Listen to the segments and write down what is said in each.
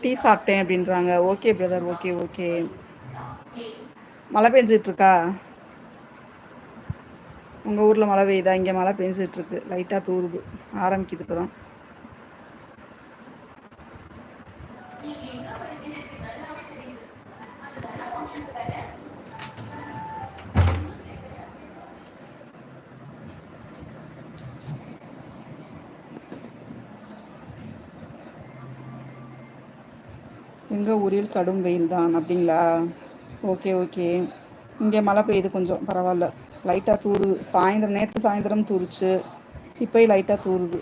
Tea சாப்பிட்டேன் அப்படின்றாங்க. Okay brother okay okay. மழ பெஞ்சுட்ருக்கா? உங்க ஊர்ல மழை பெய்யுதா? இங்க மழ இருக்கு லைட்டா தூருது ஆரம்பிக்குது இப்பதா எங்கள் ஊரில் கடும் வெயில் தான் அப்படிங்களா? Okay okay. இங்கே மழை பெய்யுது கொஞ்சம் பரவாயில்ல. லைட்டாக தூறுது சாயந்தரம் நேற்று சாய்ந்தரம் தூருச்சு. இப்பயு லைட்டாக தூறுது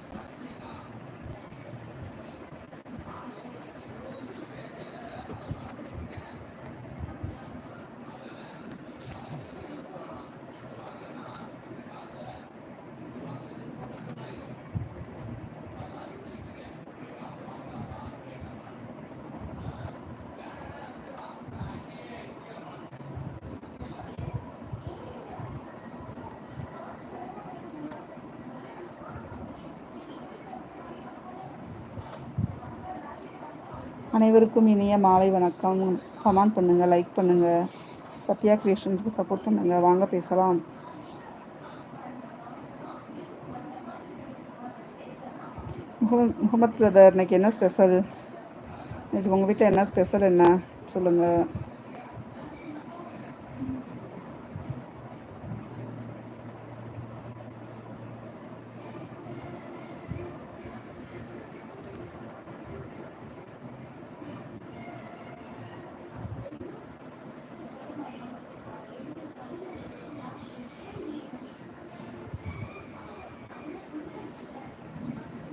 அனைவருக்கும் இனிய மாலை வணக்கம். கமெண்ட் பண்ணுங்கள் லைக் பண்ணுங்கள் சத்யா கிரியேஷன்ஸ்க்கு சப்போர்ட் பண்ணுங்கள் வாங்க பேசலாம். முகமது முகமத் பிரதர் இன்னைக்கு என்ன ஸ்பெஷல் இன்னைக்கு உங்கள் வீட்டில் என்ன ஸ்பெஷல் என்ன? சொல்லுங்கள்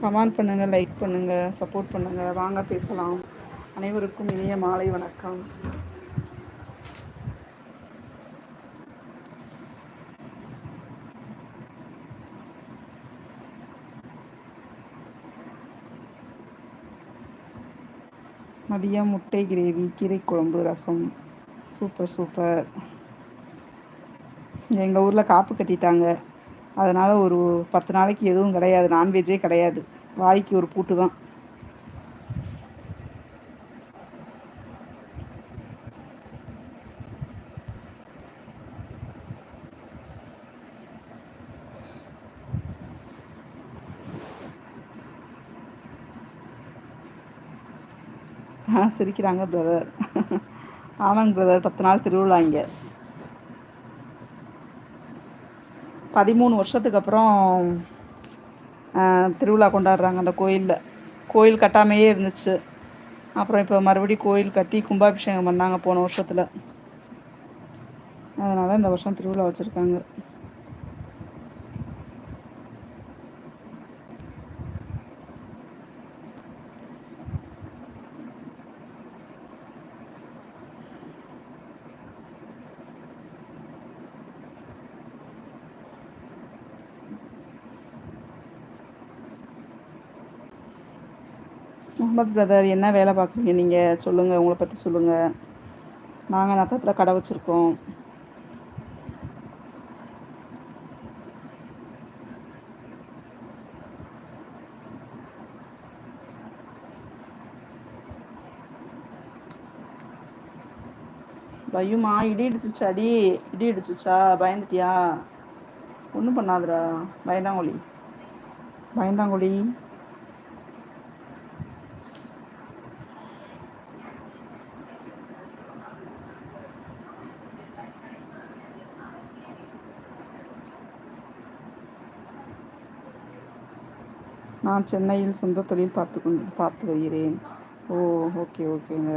கமெண்ட் பண்ணுங்கள் லைக் பண்ணுங்கள் சப்போர்ட் பண்ணுங்கள் வாங்க பேசலாம். அனைவருக்கும் இனிய மாலை வணக்கம். மதியம் முட்டை கிரேவி கீரை குழம்பு ரசம். Super super. எங்கள் ஊரில் காப்பு கட்டிட்டாங்க. அதனால் ஒரு பத்து நாளைக்கு எதுவும் கிடையாது. நான்வெஜ்ஜே கிடையாது. வாய்க்கு ஒரு பூட்டு தான். ஆ சிரிக்கிறாங்க பிரதர் ஆமாங்க பிரதர் பத்து நாள் திருவிழா இங்கே. பதிமூணு வருஷத்துக்கு அப்புறம் திருவிழா கொண்டாடுறாங்க அந்த கோயிலில். கோயில் கட்டாமையே இருந்துச்சு. அப்புறம் இப்போ மறுபடியும் கோயில் கட்டி கும்பாபிஷேகம் பண்ணாங்க போன வருஷத்தில். அதனால் இந்த வருஷம் திருவிழா வச்சுருக்காங்க. முகமது பிரதர் என்ன வேலை பார்க்குறீங்க? நீங்கள் சொல்லுங்கள் உங்களை பற்றி சொல்லுங்கள் நாங்கள் நத்தத்தில் கடை வச்சுருக்கோம். பையுமா? இடி இடிச்சிச்சா அடி இடி இடிச்சிச்சா பயந்துட்டியா? ஒன்றும் பண்ணாதுடா. பயந்தாங்கொழி. பயந்தாங்கொழி. நான் சென்னையில் சொந்த தொழில் பார்த்து கொண்டு பார்த்து வருகிறேன். ஓ ஓகே ஓகேங்க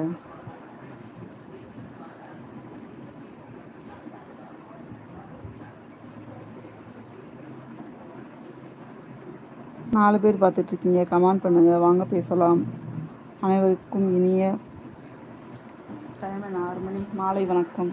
நாலு பேர் பார்த்துட்ருக்கீங்க. கமெண்ட் பண்ணுங்கள் வாங்க பேசலாம். அனைவருக்கும் இனிய டைம் ஆறு மணி. மாலை வணக்கம்.